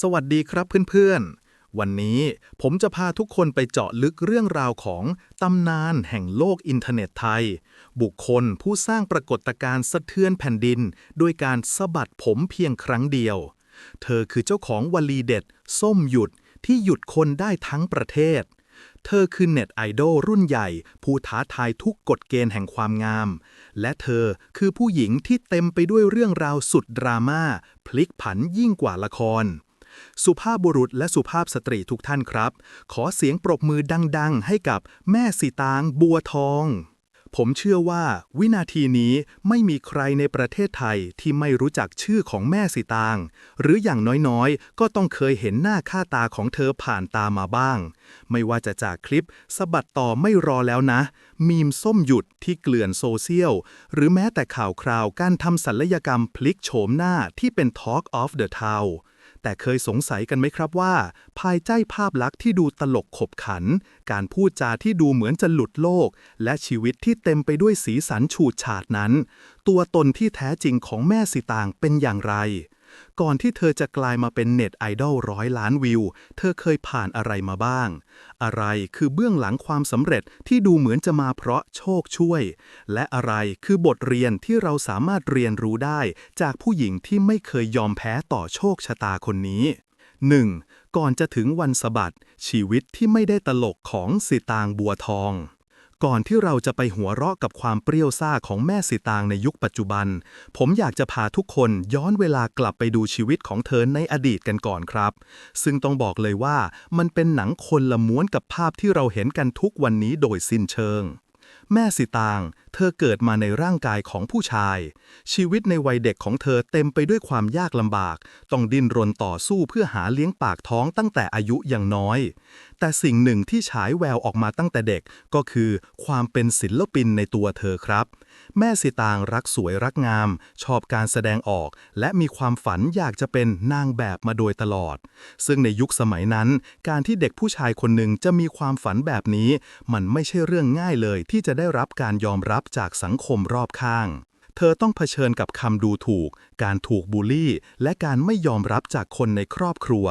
สวัสดีครับเพื่อนๆ วันนี้ผมจะพาทุกคนไปเจาะลึกเรื่องราวของตำนานแห่งโลกอินเทอร์เน็ตไทย บุคคลผู้สร้างปรากฏการณ์สะเทือนแผ่นดิน ด้วยการสะบัดผมเพียงครั้งเดียว เธอคือเจ้าของวลีเด็ด ส้มหยุดที่หยุดคนได้ทั้งประเทศ เธอคือเน็ตไอดอลรุ่นใหญ่ ผู้ท้าทายทุกกฎเกณฑ์แห่งความงาม และเธอคือผู้หญิงที่เต็มไปด้วยเรื่องราวสุดดราม่าพลิกผันยิ่งกว่าละคร สุภาพบุรุษและสุภาพสตรีทุกท่านครับ ขอเสียงปรบมือดัง ๆ ให้กับแม่สีตางบัวทอง ผมเชื่อว่าวินาทีนี้ไม่มีใครในประเทศไทยที่ไม่รู้จักชื่อของแม่สีตาง หรืออย่างน้อยๆ ก็ต้องเคยเห็นหน้าค่าตาของเธอผ่านตามาบ้าง ไม่ว่าจะจากคลิปสะบัดต่อไม่รอแล้วนะ มีมส้มหยุดที่เกลื่อนโซเชียล หรือแม้แต่ข่าวคราวการทำศัลยกรรมพลิกโฉมหน้าที่เป็น Talk of the Town แต่เคยสงสัยกันไหมครับว่า ภายใต้ภาพลักษณ์ที่ดูตลกขบขัน การพูดจาที่ดูเหมือนจะหลุดโลก และชีวิตที่เต็มไปด้วยสีสันฉูดฉาดนั้น ตัวตนที่แท้จริงของแม่สีตางเป็นอย่างไร ก่อนที่เธอจะกลายมาเป็นเน็ตไอดอลร้อยล้านวิว เธอเคยผ่านอะไรมาบ้าง อะไรคือเบื้องหลังความสำเร็จที่ดูเหมือนจะมาเพราะโชคช่วย และอะไรคือบทเรียนที่เราสามารถเรียนรู้ได้ จากผู้หญิงที่ไม่เคยยอมแพ้ต่อโชคชะตาคนนี้ 1. ก่อนจะถึงวันสะบัดชีวิตที่ไม่ได้ตลกของสิตางบัวทอง ก่อนที่เราจะไปหัวเราะกับความเปรี้ยวซ่าของแม่สิตางในยุคปัจจุบัน ผมอยากจะพาทุกคนย้อนเวลากลับไปดูชีวิตของเธอในอดีตกันก่อนครับ ซึ่งต้องบอกเลยว่ามันเป็นหนังคนละม้วนกับภาพที่เราเห็นกันทุกวันนี้โดยสิ้นเชิง แม่สิตาง เธอเกิดมาในร่างกายของผู้ชาย ชีวิตในวัยเด็กของเธอเต็มไปด้วยความยากลำบาก ต้องดิ้นรนต่อสู้เพื่อหาเลี้ยงปากท้องตั้งแต่อายุยังน้อย แต่สิ่งหนึ่งที่ฉายแววออกมาตั้งแต่เด็กก็คือ ความเป็นศิลปินในตัวเธอครับ แม่สิตางรักสวยรักงาม ชอบการแสดงออก และมีความฝันอยากจะเป็นนางแบบมาโดยตลอด ซึ่งในยุคสมัยนั้น การที่เด็กผู้ชายคนหนึ่งจะมีความฝันแบบนี้ มันไม่ใช่เรื่องง่ายเลยที่จะได้รับการยอมรับจากสังคมรอบข้าง เธอต้องเผชิญกับคำดูถูก การถูกบูลลี่ และการไม่ยอมรับจากคนในครอบครัว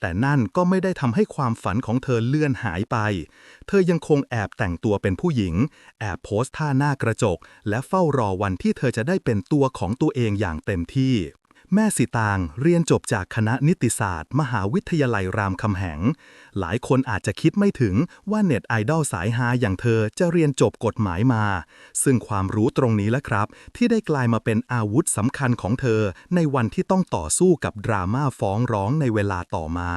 แต่นั่นก็ไม่ได้ทำให้ความฝันของเธอเลื่อนหายไป เธอยังคงแอบแต่งตัวเป็นผู้หญิง แอบโพสท่าหน้ากระจก และเฝ้ารอวันที่เธอจะได้เป็นตัวของตัวเองอย่างเต็มที่ แม่สิตางเรียนจบจากคณะนิติศาสตร์ มหาวิทยาลัยรามคำแหง หลายคนอาจจะคิดไม่ถึงว่าเน็ตไอดอลสายฮาอย่างเธอจะเรียนจบกฎหมายมา ซึ่งความรู้ตรงนี้แหละครับ ที่ได้กลายมาเป็นอาวุธสำคัญของเธอ ในวันที่ต้องต่อสู้กับดราม่าฟ้องร้องในเวลาต่อมา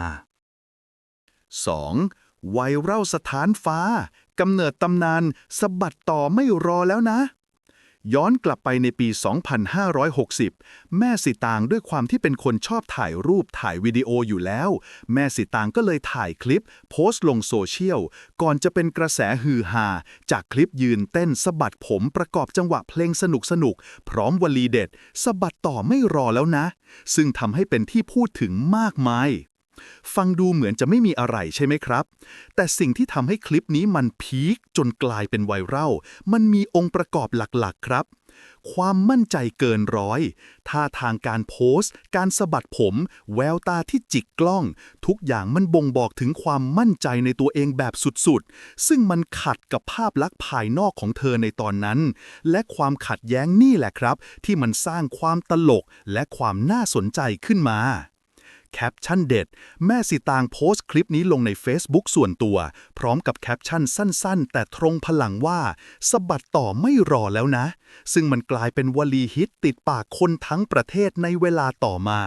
2. ไวรัลสถานฟ้ากำเนิดตำนานสะบัดต่อไม่รอแล้วนะ ย้อนกลับไปในปี 2560 แม่สิตางด้วยความที่เป็นคนชอบถ่ายรูปถ่ายวิดีโออยู่แล้ว แม่สิตางก็เลยถ่ายคลิป โพสต์ลงโซเชียล ก่อนจะเป็นกระแสฮือฮาจากคลิปยืนเต้นสะบัดผมประกอบจังหวะเพลงสนุกสนุกๆพร้อมวลีเด็ดสะบัดต่อไม่รอแล้วนะ ซึ่งทำให้เป็นที่พูดถึงมากมาย ฟังดูเหมือนจะไม่มีอะไรใช่ไหมครับ แต่สิ่งที่ทำให้คลิปนี้มันพีคจนกลายเป็นไวรัล มันมีองค์ประกอบหลักๆ ครับ ความมั่นใจเกินร้อย ท่าทางการโพสต์ การสะบัดผม แววตาที่จิกกล้อง ทุกอย่างมันบ่งบอกถึงความมั่นใจในตัวเองแบบสุดๆ ซึ่งมันขัดกับภาพลักษณ์ภายนอกของเธอในตอนนั้น และความขัดแย้งนี่แหละครับ ที่มันสร้างความตลกและความน่าสนใจขึ้นมา แคปชั่นเด็ด แม่สิตางโพสต์คลิปนี้ลงใน Facebook ส่วนตัว พร้อมกับแคปชั่นสั้นๆ แต่ตรงพลังว่าสะบัดต่อไม่รอแล้วนะ ซึ่งมันกลายเป็นวลีฮิตติดปากคนทั้งประเทศในเวลาต่อมา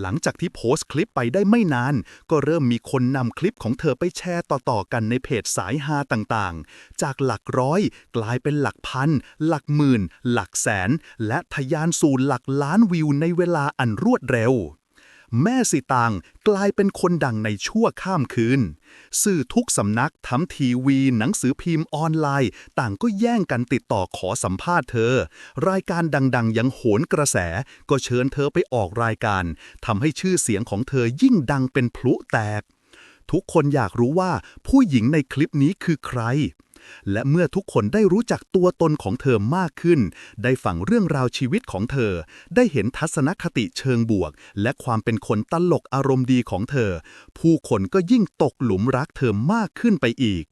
หลังจากที่โพสต์คลิปไปได้ไม่นาน ก็เริ่มมีคนนำคลิปของเธอไปแชร์ต่อๆกันในเพจสายฮาต่างๆ จากหลักร้อย กลายเป็นหลักพัน หลักหมื่น หลักแสน และทะยานสู่หลักล้านวิวในเวลาอันรวดเร็ว แม่สิตางกลายเป็นคนดังในชั่วข้ามคืน สื่อทุกสำนักทั้งทีวี หนังสือพิมพ์ออนไลน์ ต่างก็แย่งกันติดต่อขอสัมภาษณ์เธอ รายการดังๆ ยังโหนกระแส ก็เชิญเธอไปออกรายการทำให้ชื่อเสียงของเธอยิ่งดังเป็นพลุแตก ทุกคนอยากรู้ว่าผู้หญิงในคลิปนี้คือใคร และเมื่อทุกคนได้รู้จักตัวตนของเธอมากขึ้น ได้ฟังเรื่องราวชีวิตของเธอ ได้เห็นทัศนคติเชิงบวก และความเป็นคนตลกอารมณ์ดีของเธอ ผู้คนก็ยิ่งตกหลุมรักเธอมากขึ้นไปอีก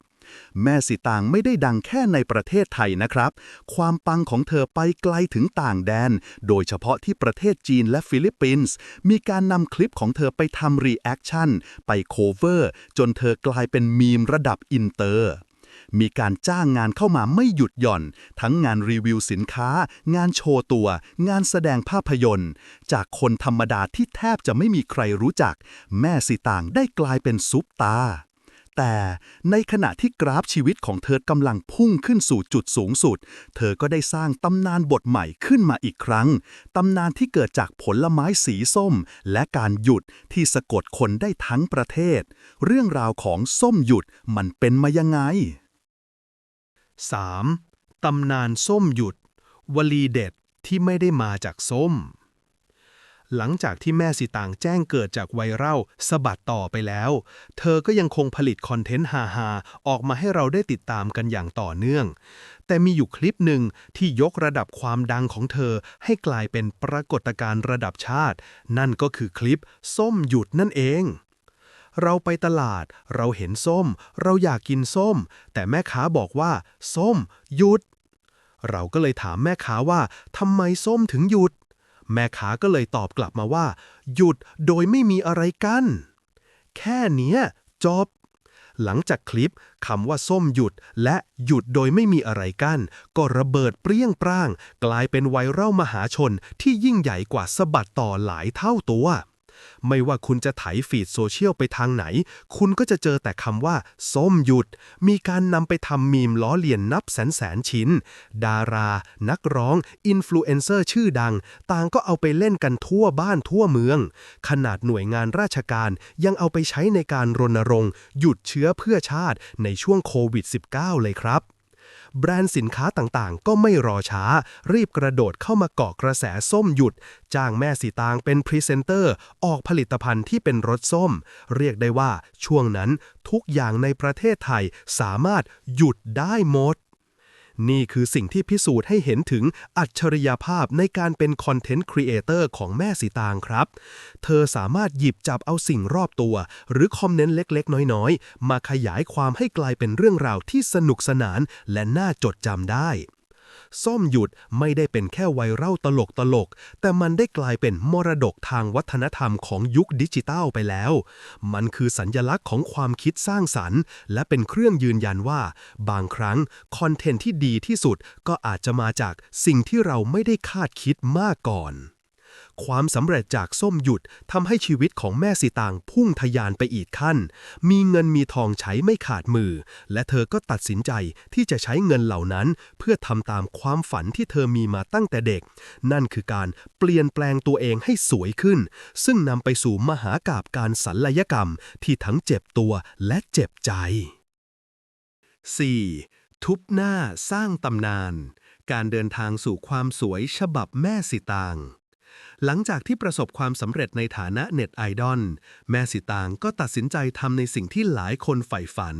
แม่สีตางไม่ได้ดังแค่ในประเทศไทยนะครับ ความปังของเธอไปไกลถึงต่างแดน โดยเฉพาะที่ประเทศจีนและฟิลิปปินส์ มีการนำคลิปของเธอไปทำรีแอคชั่น ไปโคเวอร์ จนเธอกลายเป็นมีมระดับอินเตอร์ มีการจ้างงานเข้ามาไม่หยุดหย่อน ทั้งงานรีวิวสินค้า งานโชว์ตัว งานแสดงภาพยนตร์ จากคนธรรมดาที่แทบจะไม่มีใครรู้จัก แม่สีต่างได้กลายเป็นซุปตา แต่ในขณะที่กราฟชีวิตของเธอกำลังพุ่งขึ้นสู่จุดสูงสุด เธอก็ได้สร้างตำนานบทใหม่ขึ้นมาอีกครั้ง ตำนานที่เกิดจากผลไม้สีส้ม และการหยุดที่สะกดคนได้ทั้งประเทศ เรื่องราวของส้มหยุดมันเป็นมายังไง 3. ตำนานส้มหยุด วลีเด็ดที่ไม่ได้มาจากส้ม หลังจากที่แม่สีตางแจ้งเกิดจากไวรัลสะบัดต่อไปแล้ว เธอก็ยังคงผลิตคอนเทนต์ฮาๆ ออกมาให้เราได้ติดตามกันอย่างต่อเนื่อง แต่มีอยู่คลิปหนึ่งที่ยกระดับความดังของเธอให้กลายเป็นปรากฏการณ์ระดับชาติ นั่นก็คือคลิป ส้มหยุดนั่นเอง เราไปตลาด เราเห็นส้ม เราอยากกินส้ม แต่แม่ค้าบอกว่า ส้ม หยุด เราก็เลยถามแม่ค้าว่าทำไมส้มถึงหยุด แม่ค้าก็เลยตอบกลับมาว่า หยุดโดยไม่มีอะไรกัน้นแค่เนี้ยจบหลังจากคลิปคำว่าส้มหยุดและหยุดโดยไม่มีอะไรกัน้น ก็ระเบิดเปรี้ยงปร้าง กลายเป็นไวรัลมหาชนที่ยิ่งใหญ่กว่าสะบัดต่อหลายเท่าตัว ไม่ว่าคุณจะไถฟีดโซเชียลไปทางไหน คุณก็จะเจอแต่คำว่า ส้มหยุด มีการนำไปทำมีมล้อเลียนนับแสนแสนชิ้น ดารา นักร้อง อินฟลูเอนเซอร์ชื่อดัง ต่างก็เอาไปเล่นกันทั่วบ้านทั่วเมือง ขนาดหน่วยงานราชการยังเอาไปใช้ในการรณรงค์ หยุดเชื้อเพื่อชาติในช่วงโควิด -19 เลยครับ แบรนด์สินค้าต่างๆ ก็ไม่รอช้า รีบกระโดดเข้ามาเกาะกระแสส้มหยุด จ้างแม่สีตางเป็นพรีเซนเตอร์ ออกผลิตภัณฑ์ที่เป็นรสส้ม เรียกได้ว่าช่วงนั้นทุกอย่างในประเทศไทยสามารถหยุดได้หมด นี่คือสิ่งที่พิสูจน์ให้เห็นถึงอัจฉริยภาพในการเป็นคอนเทนต์ครีเอเตอร์ของแม่สีตางครับ เธอสามารถหยิบจับเอาสิ่งรอบตัว หรือคอมเมนต์เล็กๆ น้อยๆ มาขยายความให้กลายเป็นเรื่องราวที่สนุกสนานและน่าจดจำได้ ส้มหยุดไม่ได้เป็นแค่ไวรัลตลกตลกๆแต่มันได้กลายเป็นมรดกทางวัฒนธรรมของยุคดิจิตัลไปแล้ว มันคือสัญญลักษณ์ของความคิดสร้างสรรค์ และเป็นเครื่องยืนยันว่า บางครั้งคอนเทนต์ที่ดีที่สุดก็อาจจะมาจากสิ่งที่เราไม่ได้คาดคิดมาก่อน ความสำเร็จจากส้มหยุดทำให้ชีวิตของแม่สีตางพุ่งทะยานไปอีกขั้น มีเงินมีทองใช้ไม่ขาดมือ และเธอก็ตัดสินใจที่จะใช้เงินเหล่านั้น เพื่อทำตามความฝันที่เธอมีมาตั้งแต่เด็ก นั่นคือการเปลี่ยนแปลงตัวเองให้สวยขึ้น ซึ่งนำไปสู่มหากาบการศัลยกรรมที่ทั้งเจ็บตัวและเจ็บใจ 4. ทุบหน้าสร้างตำนาน การเดินทางสู่ความสวยฉบับแม่สีตาง หลังจากที่ประสบความสำเร็จในฐานะเน็ตไอดอลแม่สีตางก็ตัดสินใจทำในสิ่งที่หลายคนใฝ่ฝัน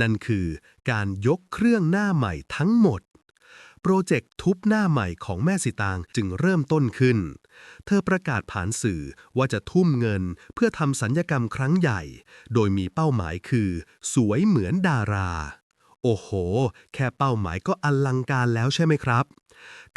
นั่นคือการยกเครื่องหน้าใหม่ทั้งหมด โปรเจกต์ทุบหน้าใหม่ของแม่สีตางจึงเริ่มต้นขึ้น เธอประกาศผ่านสื่อว่าจะทุ่มเงินเพื่อทำสัญญกรรมครั้งใหญ่ โดยมีเป้าหมายคือ สวยเหมือนดารา โอ้โห แค่เป้าหมายก็อลังการแล้วใช่ไหมครับ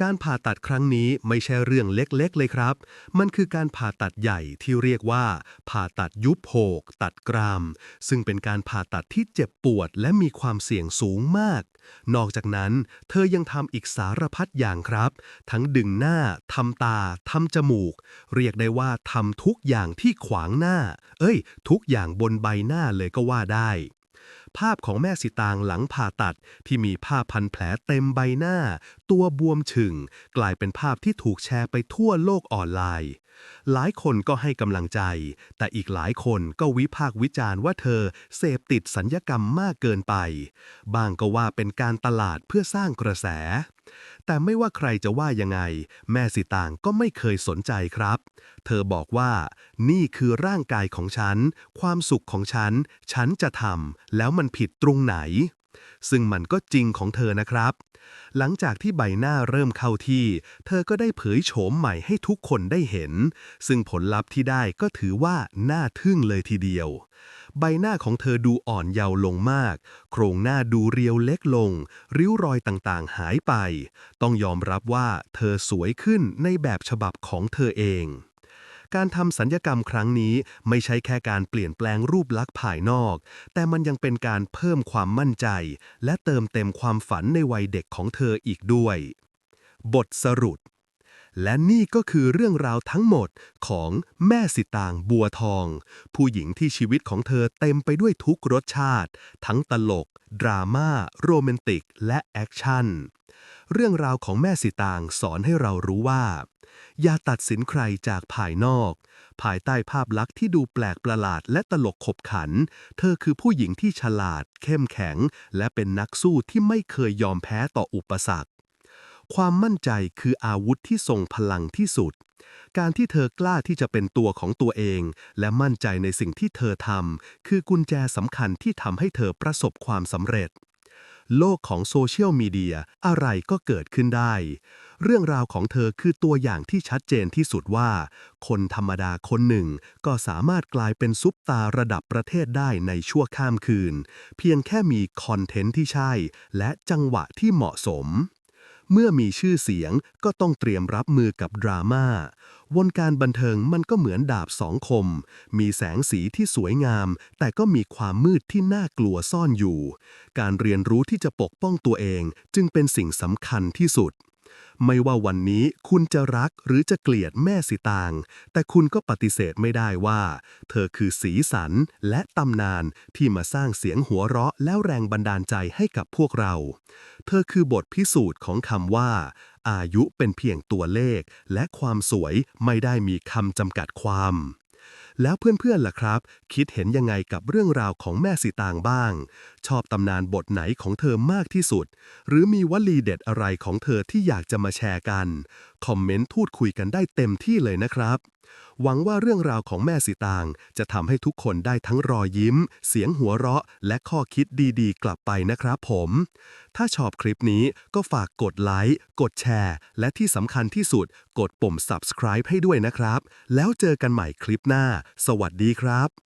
การผ่าตัดครั้งนี้ไม่ใช่เรื่องเล็กๆ เลยครับ มันคือการผ่าตัดใหญ่ที่เรียกว่า ผ่าตัดยุบโผกตัดกราม ซึ่งเป็นการผ่าตัดที่เจ็บปวดและมีความเสี่ยงสูงมาก นอกจากนั้น เธอยังทำอีกสารพัดอย่างครับ ทั้งดึงหน้าทำตาทำจมูก เรียกได้ว่าทำทุกอย่างที่ขวางหน้า เอ้ย ทุกอย่างบนใบหน้าเลยก็ว่าได้ ภาพของแม่สีตางหลังผ่าตัดที่มีผ้าพันแผลเต็มใบหน้า ตัวบวมฉึ่ง กลายเป็นภาพที่ถูกแชร์ไปทั่วโลกออนไลน์ หลายคนก็ให้กำลังใจ แต่อีกหลายคนก็วิพากษ์วิจารณ์ว่าเธอเสพติดสัญญกรรมมากเกินไป บางก็ว่าเป็นการตลาดเพื่อสร้างกระแส แต่ไม่ว่าใครจะว่ายังไง แม่สีตางก็ไม่เคยสนใจครับ เธอบอกว่า นี่คือร่างกายของฉัน ความสุขของฉัน ฉันจะทำแล้วมันผิดตรงไหน ซึ่งมันก็จริงของเธอนะครับ หลังจากที่ใบหน้าเริ่มเข้าที่ เธอก็ได้เผยโฉมใหม่ให้ทุกคนได้เห็น ซึ่งผลลัพธ์ที่ได้ก็ถือว่าน่าทึ่งเลยทีเดียว ใบหน้าของเธอดูอ่อนเยาว์ลงมาก โครงหน้าดูเรียวเล็กลง ริ้วรอยต่างๆ หายไป ต้องยอมรับว่าเธอสวยขึ้นในแบบฉบับของเธอเอง การทำสัญญกรรมครั้งนี้ไม่ใช่แค่การเปลี่ยนแปลงรูปลักษณ์ภายนอก แต่มันยังเป็นการเพิ่มความมั่นใจ และเติมเต็มความฝันในวัยเด็กของเธออีกด้วย บทสรุป และนี่ก็คือเรื่องราวทั้งหมดของแม่สิตางบัวทอง ผู้หญิงที่ชีวิตของเธอเต็มไปด้วยทุกรสชาติ ทั้งตลก ดราม่า โรแมนติก และแอคชั่น เรื่องราวของแม่สิตางสอนให้เรารู้ว่า อย่าตัดสินใครจากภายนอก ภายใต้ภาพลักษณ์ที่ดูแปลกประหลาดและตลกขบขัน เธอคือผู้หญิงที่ฉลาด เข้มแข็ง และเป็นนักสู้ที่ไม่เคยยอมแพ้ต่ออุปสรรค ความมั่นใจคืออาวุธที่ทรงพลังที่สุด การที่เธอกล้าที่จะเป็นตัวของตัวเอง และมั่นใจในสิ่งที่เธอทำคือกุญแจสำคัญที่ทำให้เธอประสบความสำเร็จ โลกของโซเชียลมีเดียอะไรก็เกิดขึ้นได้ เรื่องราวของเธอคือตัวอย่างที่ชัดเจนที่สุดว่า คนธรรมดาคนหนึ่งก็สามารถกลายเป็นซุปตาระดับประเทศได้ในชั่วข้ามคืน เพียงแค่มีคอนเทนต์ที่ใช่ และจังหวะที่เหมาะสม เมื่อมีชื่อเสียงก็ต้องเตรียมรับมือกับดราม่า วนการบันเทิงมันก็เหมือนดาบสองคม มีแสงสีที่สวยงาม แต่ก็มีความมืดที่น่ากลัวซ่อนอยู่ การเรียนรู้ที่จะปกป้องตัวเองจึงเป็นสิ่งสำคัญที่สุด ไม่ว่าวันนี้คุณจะรักหรือจะเกลียดแม่สิตาง แต่คุณก็ปฏิเสธไม่ได้ว่า เธอคือสีสันและตำนานที่มาสร้างเสียงหัวเราะแล้วแรงบันดาลใจให้กับพวกเรา เธอคือบทพิสูจน์ของคำว่า อายุเป็นเพียงตัวเลข และความสวยไม่ได้มีคำจำกัดความ แล้วเพื่อนๆล่ะครับ คิดเห็นยังไงกับเรื่องราวของแม่สีตางบ้าง ชอบตำนานบทไหนของเธอมากที่สุด หรือมีวลีเด็ดอะไรของเธอที่อยากจะมาแชร์กัน คอมเมนต์พูดคุยกันได้เต็มที่เลยนะครับ หวังว่าเรื่องราวของแม่สีตาง จะทำให้ทุกคนได้ทั้งรอยยิ้ม เสียงหัวเราะ และข้อคิดดีๆ กลับไปนะครับผม ถ้าชอบคลิปนี้ก็ฝากกดไลค์ กดแชร์ และที่สำคัญที่สุด กดปุ่ม subscribe ให้ด้วยนะครับ แล้วเจอกันใหม่คลิปหน้า สวัสดีครับ